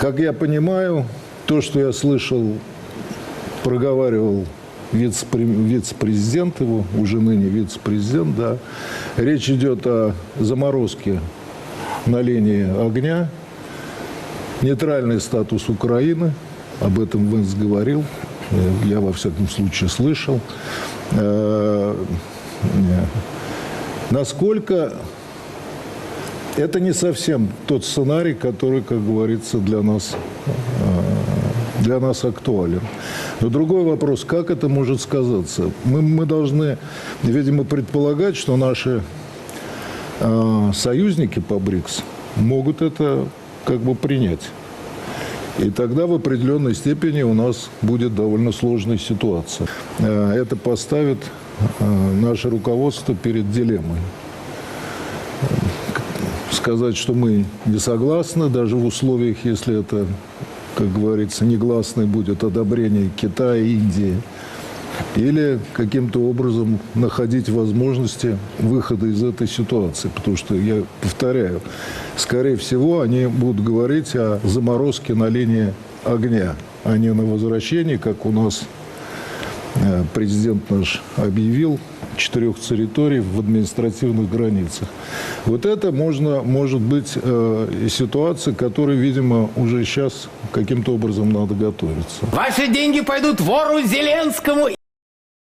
Как я понимаю, то, что я слышал, проговаривал вице-пре- вице-президент его, уже ныне вице-президент, да, речь идет о заморозке на линии огня, нейтральный статус Украины, об этом Венс говорил, я во всяком случае слышал. Э, Насколько это не совсем тот сценарий, который, как говорится, для нас, э, для нас актуален. Но другой вопрос, как это может сказаться? Мы, мы должны, видимо, предполагать, что наши э, союзники по БРИКС могут это как бы принять. И тогда в определенной степени у нас будет довольно сложная ситуация. Э, Это поставит наше руководство перед дилеммой сказать, что мы не согласны, даже в условиях, если это, как говорится, негласное будет одобрение Китая, Индии, или каким-то образом находить возможности выхода из этой ситуации. Потому что, я повторяю, скорее всего, они будут говорить о заморозке на линии огня, а не на возвращении, как у нас президент наш объявил, четырех территорий в административных границах. Вот это можно, может быть э, ситуация, к которой, видимо, уже сейчас каким-то образом надо готовиться. Ваши деньги пойдут вору Зеленскому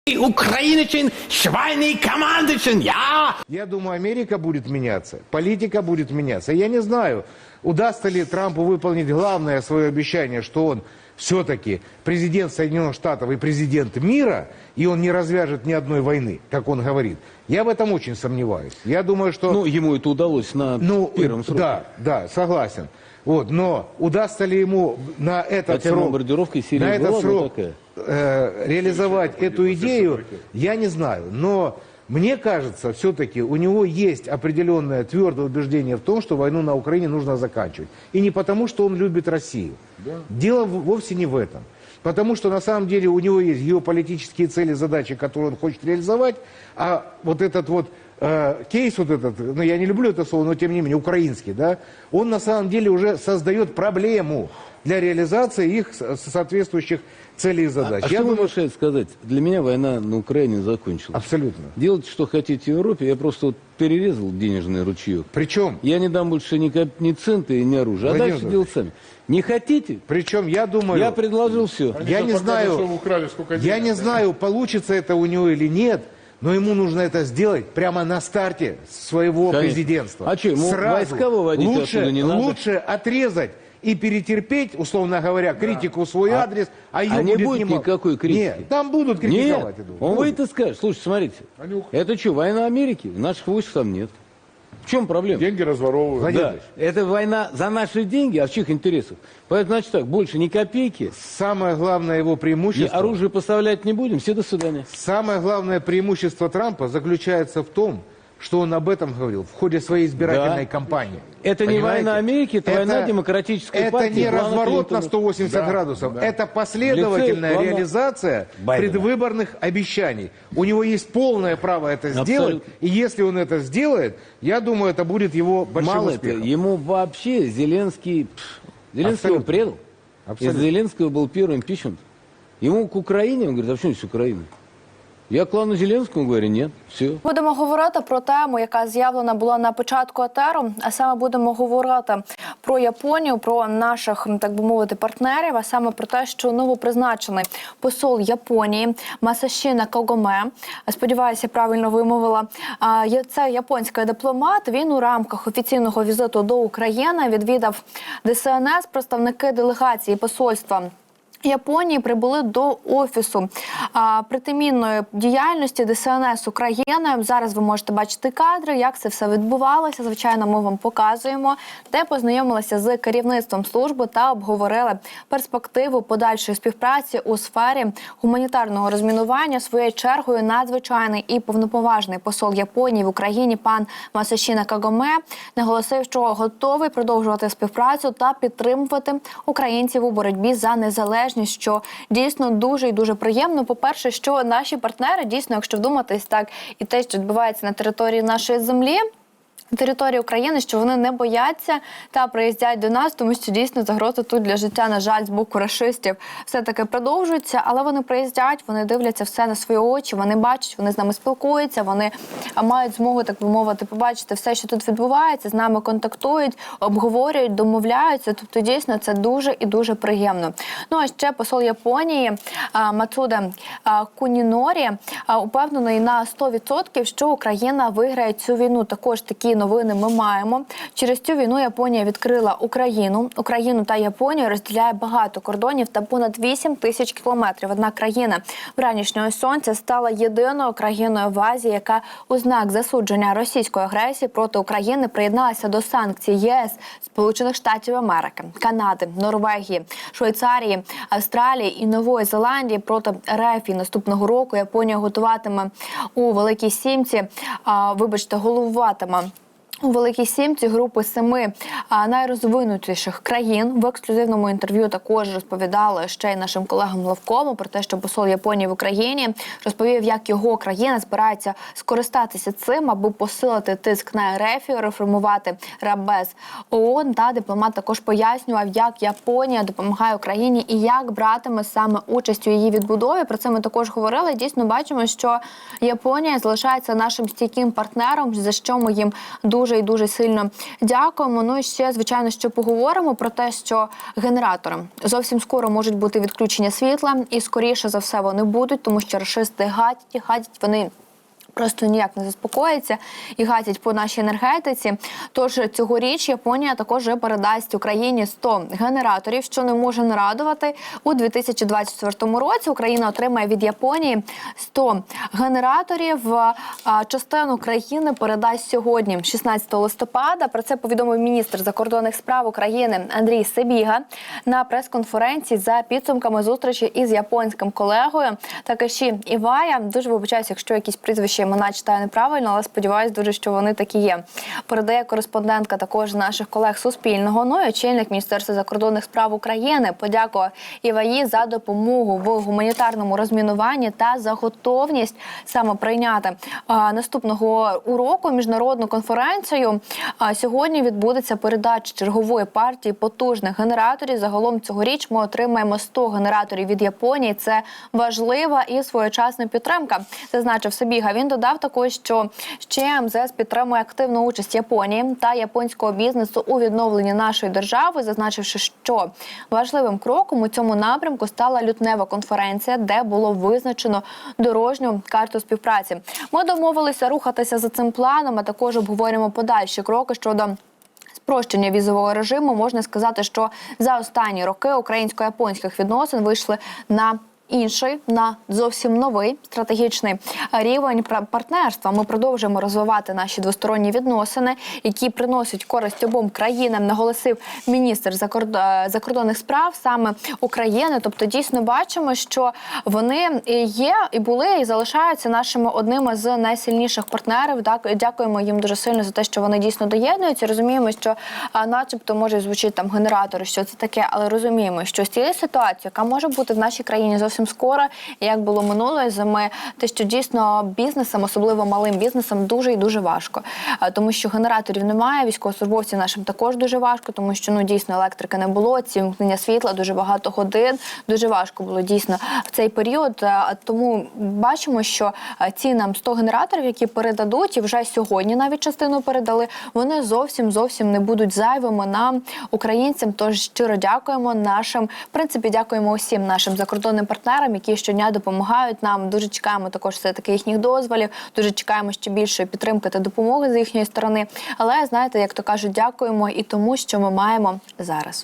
и Украиночен, Швайный командочен. Я Я думаю, Америка будет меняться, политика будет меняться. Я не знаю, удастся ли Трампу выполнить главное свое обещание, что он все-таки президент Соединенных Штатов и президент мира, и он не развяжет ни одной войны, как он говорит. Я в этом очень сомневаюсь. Я думаю, что... Ну, ему это удалось на Ну, первом сроке. Да, да, согласен. Вот, но удастся ли ему на этот Хотя срок, бомбардировка Сирии на этот была, но срок такая. э, реализовать эту идею, я не знаю. Но мне кажется, все-таки у него есть определенное твердое убеждение в том, что войну на Украине нужно заканчивать. И не потому, что он любит Россию. Дело в- вовсе не в этом. Потому что на самом деле у него есть геополитические цели, задачи, которые он хочет реализовать, а вот этот вот э, кейс вот этот, ну я не люблю это слово, но тем не менее, украинский, да, он на самом деле уже создает проблему для реализации их соответствующих целей и А, задач. а я что вы думаю, можете сказать? Для меня война на Украине закончилась. абсолютно. Делайте, что хотите в Европе. Я просто вот перерезал денежный ручеек. Причем, Я не дам больше ни, коп- ни цента и ни оружия. А Владимир дальше делать сами. Не хотите? причем я думаю, Я предложил все. я не знаю, украли, я не знаю, получится это у него или нет, но ему нужно это сделать прямо на старте своего Конечно. президентства. А чё, ему войска выводить лучше, не надо? лучше отрезать и перетерпеть, условно говоря, критику в свой адрес, а ее а не будет будет немало. никакой критики? Нет, там будут критиковать. Нет, я думаю. он Будут. выйдет и скажет, слушай, смотрите, это что, война Америки? Наших войск там нет. В чем проблема? Деньги разворовывают. Владимир Да, это война за наши деньги, а в чьих интересах? Поэтому, значит так, больше ни копейки, Самое главное его преимущество... оружие поставлять не будем, все до свидания. Самое главное преимущество Трампа заключается в том, что он об этом говорил в ходе своей избирательной Да. кампании. Это не Понимаете? война Америки, это война демократической это партии не плана разворот на Клинтона. 180 Да, градусов. да. Это последовательная В лице плана реализация Байдена. предвыборных обещаний. У него есть полное право это сделать. Абсолютно. И если он это сделает, я думаю, это будет его большим Мало успехом. это, ему вообще Зеленский... Зеленский его предал. Абсолютно. Из Зеленского был первый импичмент. Ему к Украине, он говорит, а почему здесь Украина? Я клану Зеленскому говорю, нет, все. Будемо говорити про тему, яка з'явлена була на початку етеру. А саме будемо говорити про Японію, про наших так би мовити партнерів. А саме про те, що новопризначений посол Японії Масашіна Когоме, сподіваюся, правильно вимовила. Це японський дипломат. Він у рамках офіційного візиту до України відвідав ДСНС, представники делегації посольства. Японії прибули до офісу а, протимінної діяльності ДСНС України. Зараз ви можете бачити кадри, як це все відбувалося. Звичайно, ми вам показуємо, де познайомилися з керівництвом служби та обговорили перспективу подальшої співпраці у сфері гуманітарного розмінування. Своєю чергою надзвичайний і повноповажний посол Японії в Україні пан Масашіна Кагоме наголосив, що готовий продовжувати співпрацю та підтримувати українців у боротьбі за незалежність, що дійсно дуже і дуже приємно. По перше, що наші партнери дійсно, якщо вдуматись так, і те, що відбувається на території нашої землі. Території України, що вони не бояться та приїздять до нас, тому що дійсно загроза тут для життя, на жаль, з боку рашистів все таки продовжується. Але вони приїздять, вони дивляться все на свої очі, вони бачать, вони з нами спілкуються, вони мають змогу, так би мовити, побачити все, що тут відбувається, з нами контактують, обговорюють, домовляються. Тобто, дійсно, це дуже і дуже приємно. Ну а ще посол Японії Мацуда Кунінорі упевнений на 100%, що Україна виграє цю війну. Також такі новини ми маємо. Через цю війну Японія відкрила Україну. Україну та Японію розділяє багато кордонів та понад 8 тисяч кілометрів. Одна країна вранішнього сонця стала єдиною країною в Азії, яка у знак засудження російської агресії проти України приєдналася до санкцій ЄС, Сполучених Штатів Америки, Канади, Норвегії, Швейцарії, Австралії і Нової Зеландії проти РФ. І наступного року Японія готуватиме у Великій Сімці. А, вибачте, головуватиме. У Великій Сімці групи семи найрозвинутіших країн в ексклюзивному інтерв'ю також розповідали ще й нашим колегам Левкому про те, що посол Японії в Україні розповів, як його країна збирається скористатися цим, аби посилити тиск на РФ, реформувати Рабез ООН. Та дипломат також пояснював, як Японія допомагає Україні і як братиме саме участь у її відбудові. Про це ми також говорили. Дійсно, бачимо, що Японія залишається нашим стійким партнером, за що ми їм дуже і дуже сильно дякуємо. Ну і ще звичайно, що поговоримо про те, що генераторам зовсім скоро можуть бути відключення світла, і скоріше за все вони будуть, тому що рашисти гадять гадять вони. Просто ніяк не заспокоїться і гатять по нашій енергетиці. Тож цьогоріч Японія також передасть Україні 100 генераторів, що не може не радувати. У 2024 році Україна отримає від Японії 100 генераторів. Частину країни передасть сьогодні, 16 листопада. Про це повідомив міністр закордонних справ України Андрій Себіга на прес-конференції за підсумками зустрічі із японським колегою Такаші Івая. Дуже вибачаюся, якщо якісь прізвища імена читаю неправильно, але сподіваюся дуже, що вони такі є. Передає кореспондентка також наших колег Суспільного. Ну і очільник Міністерства закордонних справ України подякував Іваї за допомогу в гуманітарному розмінуванні та за готовність саме прийняти а, наступного уроку міжнародну конференцію. А, сьогодні відбудеться передача чергової партії потужних генераторів. Загалом цьогоріч ми отримаємо 100 генераторів від Японії. Це важлива і своєчасна підтримка. Зазначив Собіга. Він додав також, що ще МЗС підтримує активну участь Японії та японського бізнесу у відновленні нашої держави, зазначивши, що важливим кроком у цьому напрямку стала лютнева конференція, де було визначено дорожню карту співпраці. Ми домовилися рухатися за цим планом. а Також обговорюємо подальші кроки щодо. Спрощення візового режиму можна сказати, що за останні роки українсько-японських відносин вийшли на інший на зовсім новий стратегічний рівень партнерства. Ми продовжуємо розвивати наші двосторонні відносини, які приносять користь обом країнам. Наголосив міністр е, закордонних справ саме України. Тобто, дійсно бачимо, що вони є і були, і залишаються нашими одними з найсильніших партнерів. Дякуємо їм дуже сильно за те, що вони дійсно доєднуються. Розуміємо, що, начебто, може звучить там генератори, що це таке, але розуміємо, що з цією ситуацією, яка може бути в нашій країні зовсім скоро, як було минулої зими, те, що дійсно бізнесам, особливо малим бізнесам, дуже і дуже важко, тому що генераторів немає, військовослужбовцям нашим також дуже важко, тому що ну дійсно електрики не було. Ці вмкнення світла дуже багато годин. Дуже важко було дійсно в цей період. Тому бачимо, що ці нам 100 генераторів, які передадуть, і вже сьогодні навіть частину передали. Вони зовсім зовсім не будуть зайвими нам, українцям. Тож щиро дякуємо нашим. В принципі, дякуємо усім нашим закордонним партнерам, які щодня допомагають нам. Дуже чекаємо також все таки їхніх дозволів. Дуже чекаємо ще більшої підтримки та допомоги з їхньої сторони. Але знаєте, як то кажуть, дякуємо і тому, що ми маємо зараз.